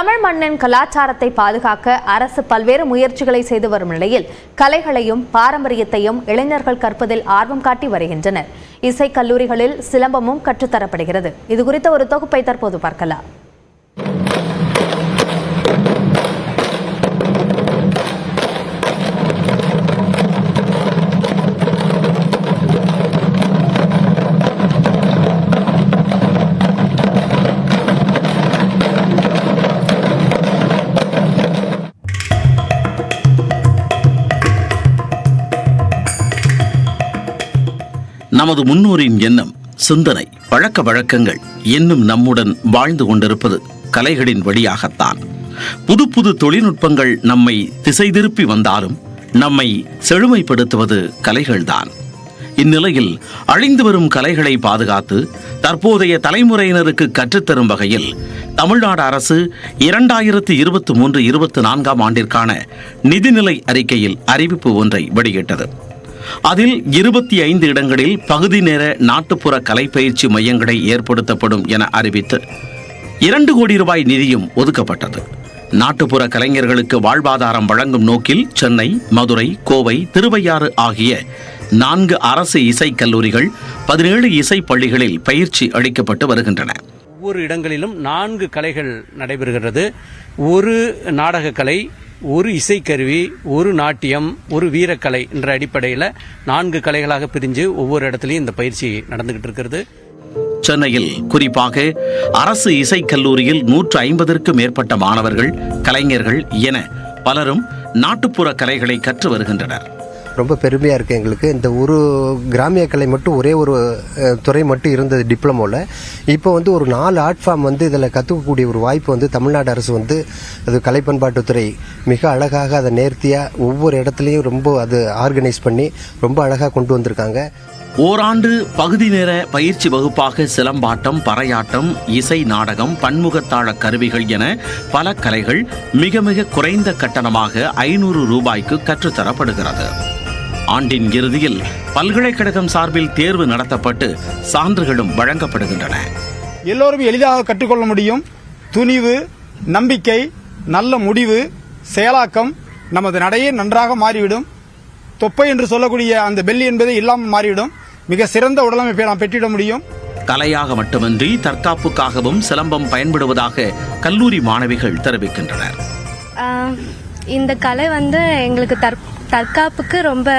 தமிழ் மண்ணின் கலாச்சாரத்தை பாதுகாக்க அரசு பல்வேறு முயற்சிகளை செய்து வரும் நிலையில் கலைகளையும் பாரம்பரியத்தையும் இளைஞர்கள் கற்பதில் ஆர்வம் காட்டி வருகின்றனர். இசைக் கல்லூரிகளில் சிலம்பமும் கற்றுத்தரப்படுகிறது. இது குறித்த ஒரு தொகுப்பை தற்போது பார்க்கலாம். நமது முன்னோரின் எண்ணம் சிந்தனை பழக்க வழக்கங்கள் இன்னும் நம்முடன் வாழ்ந்து கொண்டிருப்பது கலைகளின் வழியாகத்தான். புது புது தொழில்நுட்பங்கள் நம்மை திசை திருப்பி வந்தாலும் நம்மை செழுமைப்படுத்துவது கலைகள்தான். இந்நிலையில் அழிந்து வரும் கலைகளை பாதுகாத்து தற்போதைய தலைமுறையினருக்கு கற்றுத்தரும் வகையில் தமிழ்நாடு அரசு இரண்டாயிரத்தி இருபத்தி மூன்று இருபத்தி நான்காம் ஆண்டிற்கான நிதிநிலை அறிக்கையில் அறிவிப்பு ஒன்றை வெளியிட்டது. அதில் இருபத்தி ஐந்து இடங்களில் பகுதி நேர நாட்டுப்புற கலைப்பயிற்சி மையங்களை ஏற்படுத்தப்படும் என அறிவித்து இரண்டு கோடி ரூபாய் நிதியும் ஒதுக்கப்பட்டது. நாட்டுப்புற கலைஞர்களுக்கு வாழ்வாதாரம் வழங்கும் நோக்கில் சென்னை மதுரை கோவை திருவையாறு ஆகிய நான்கு அரசு இசைக் கல்லூரிகள் பதினேழு இசை பள்ளிகளில் பயிற்சி அளிக்கப்பட்டு வருகின்றன. ஒவ்வொரு இடங்களிலும் நான்கு கலைகள் நடைபெறுகிறது. ஒரு நாடகக்கலை ஒரு இசைக்கருவி ஒரு நாட்டியம் ஒரு வீரக்கலை என்ற அடிப்படையில் நான்கு கலைகளாக பிரிஞ்சு ஒவ்வொரு இடத்துலையும் இந்த பயிற்சி நடந்துகிட்டு இருக்கிறது. சென்னையில் குறிப்பாக அரசு இசைக்கல்லூரியில் நூற்று ஐம்பதற்கும் மேற்பட்ட மாணவர்கள் கலைஞர்கள் என பலரும் நாட்டுப்புற கலைகளை கற்று வருகின்றனர். ரொம்ப பெருமையாக இருக்குது எங்களுக்கு. இந்த ஒரு கிராமிய கலை மட்டும் ஒரே ஒரு துறை மட்டும் இருந்தது டிப்ளமோவில் இப்போ வந்து ஒரு நாலு ஆர்ட் ஃபார்ம் வந்து இதில் கற்றுக்கக்கூடிய ஒரு வாய்ப்பு வந்து தமிழ்நாடு அரசு வந்து அது கலை பண்பாட்டுத்துறை மிக அழகாக அதை நேர்த்தியாக ஒவ்வொரு இடத்துலையும் ரொம்ப அது ஆர்கனைஸ் பண்ணி ரொம்ப அழகாக கொண்டு வந்திருக்காங்க. ஓராண்டு பகுதி நேர பயிற்சி வகுப்பாக சிலம்பாட்டம் பறையாட்டம் இசை நாடகம் பன்முகத்தாள கருவிகள் என பல கலைகள் மிக மிக குறைந்த கட்டணமாக ஐநூறு ரூபாய்க்கு கற்றுத்தரப்படுகிறது. ஆண்டின் இறுதியில் பல்கலைக்கழகம் சார்பில் தேர்வு நடத்தப்பட்டு சான்றுகளும் வழங்கப்படுகின்றன. எல்லோரும் எளிதாக கற்றுக்கொள்ள முடியும். துணிவு நம்பிக்கை நல்ல முடிவு செயலாக்கம் நமது நடையே நன்றாக மாறிவிடும். தொப்பை என்று சொல்லக்கூடிய அந்த பெல்லி என்பது இல்லாமல் மாறிவிடும். மிக சிறந்த உடலமைப்பை நாம் பெற்றிட முடியும். கலையாக மட்டுமின்றி தற்காப்புக்காகவும் சிலம்பம் பயன்படுவதாக கல்லூரி மாணவிகள் தெரிவிக்கின்றனர். இந்த கலை வந்து எங்களுக்கு தற் தற்காப்புக்கு ரொம்ப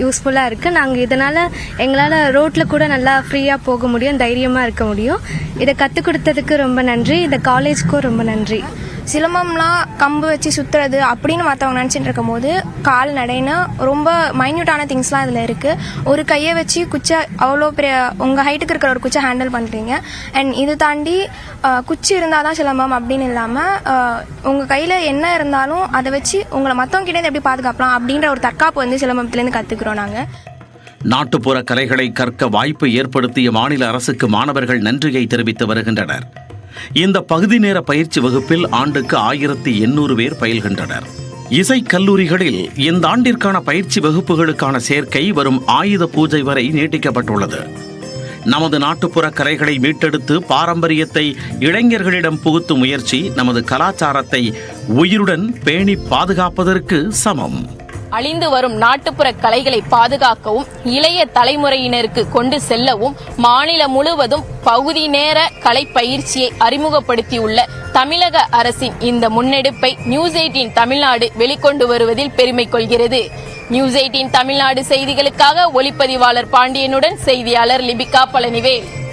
யூஸ்ஃபுல்லாக இருக்குது நாங்கள் இதனால் எங்களால் ரோட்டில் கூட நல்லா ஃப்ரீயாக போக முடியும் தைரியமாக இருக்க முடியும். இதை கற்றுக் கொடுத்ததுக்கு ரொம்ப நன்றி. இந்த காலேஜ்க்கும் ரொம்ப நன்றி. சிலம்பம்லாம் கம்பு வச்சு சுத்துறது அப்படின்னு மற்றவங்க நினச்சிட்டு இருக்கும்போது கால் நடைன்னு ரொம்ப மைன்யூட்டான திங்ஸ்லாம் இதில் இருக்குது ஒரு கையை வச்சு குச்சை அவ்வளோ பெரிய உங்கள் ஹைட்டுக்கு இருக்கிற ஒரு குச்சை ஹேண்டில் பண்ணுறீங்க அண்ட் இது தாண்டி குச்சி இருந்தால் தான் சிலம்பம் அப்படின்னு இல்லாமல் உங்கள் கையில் என்ன இருந்தாலும் அதை வச்சு உங்களை மற்றவங்கிட்டேருந்து எப்படி பாதுகாக்கலாம் அப்படின்ற ஒரு தற்காப்பு வந்து சிலம்பத்துலேருந்து கற்றுக்குறோம் நாங்கள் நாட்டுப்புற கலைகளை கற்க வாய்ப்பு ஏற்படுத்திய மாநில அரசுக்கு மாணவர்கள் நன்றியை தெரிவித்து வருகின்றனர். இந்த பகுதி நேர பயிற்சி வகுப்பில் ஆண்டுக்கு ஆயிரத்தி எண்ணூறு பேர் பயில்கின்றனர். இசை கல்லூரிகளில் இந்த ஆண்டிற்கான பயிற்சி வகுப்புகளுக்கான சேர்க்கை வரும் ஆயுத பூஜை வரை நீட்டிக்கப்பட்டுள்ளது. நமது நாட்டுப்புற கலைகளை மீட்டெடுத்து பாரம்பரியத்தை இளைஞர்களிடம் புகுத்தும் முயற்சி நமது கலாச்சாரத்தை உயிருடன் பேணி பாதுகாப்பதற்கு சமம். அழிந்து வரும் நாட்டுப்புற கலைகளை பாதுகாக்கவும் இளைய தலைமுறையினருக்கு கொண்டு செல்லவும் மாநிலம் முழுவதும் பகுதி நேர கலை பயிற்சியை அறிமுகப்படுத்தியுள்ள தமிழக அரசின் இந்த முன்னெடுப்பை நியூஸ் எயிட்டின் தமிழ்நாடு வெளிக்கொண்டு வருவதில் பெருமை கொள்கிறது. நியூஸ் எயிட்டின் தமிழ்நாடு செய்திகளுக்காக ஒளிப்பதிவாளர் பாண்டியனுடன் செய்தியாளர் லிபிகா பழனிவேல்.